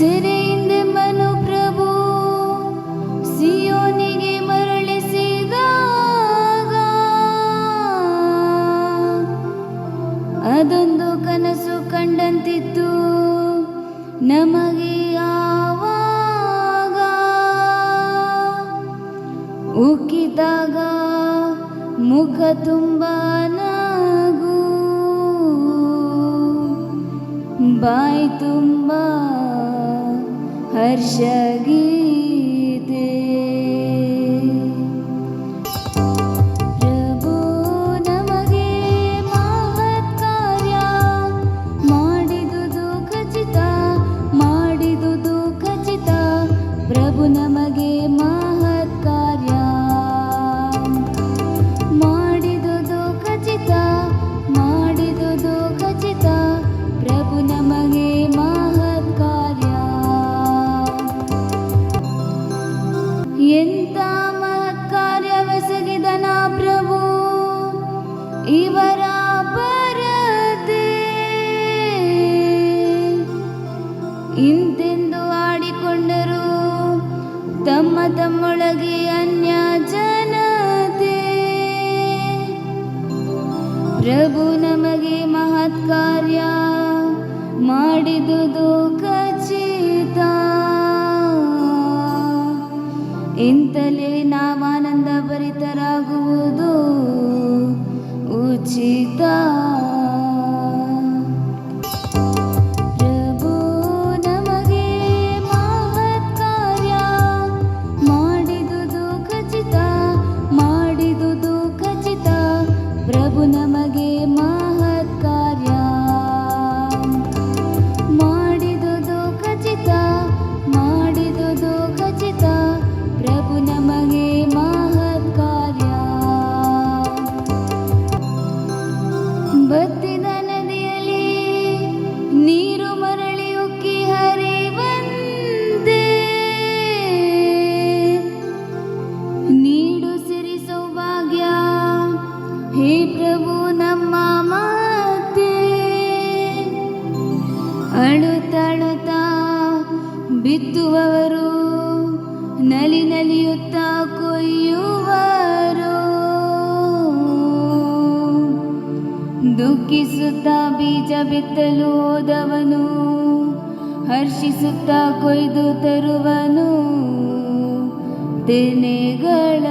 ಸೆರೆಯಿಂದ ಮನುಪ್ರಭು ಸಿಯೋನಿಗೆ ಮರಳಿಸಿದಾಗ ಅದೊಂದು ಕನಸು ಕಂಡಂತಿತ್ತು ನಮಗೆ ಯಾವಾಗ ಉಕಿತಾಗ ಮುಖ ತುಂಬ ನಗು ಬಾಯ್ತು ತುಂಬ ಇವರ ಪರದೆ ಇಂತೆಂದು ಆಡಿಕೊಂಡರು ತಮ್ಮ ತಮ್ಮೊಳಗೆ ಅನ್ಯ ಜನತೆ. ಪ್ರಭು ನಮಗೆ ಮಹತ್ಕಾರ್ಯ ಮಾಡಿದುದು ಅಳುತ್ತಳುತ್ತಾ ಬಿತ್ತುವವರು ನಲಿ ನಲಿಯುತ್ತಾ ಕೊಯ್ಯುವರು. ದುಃಖಿಸುತ್ತಾ ಬೀಜ ಬಿತ್ತಲು ಹೋದವನು ಹರ್ಷಿಸುತ್ತಾ ಕೊಯ್ದು ತರುವನು. ತೆನೆಗಳ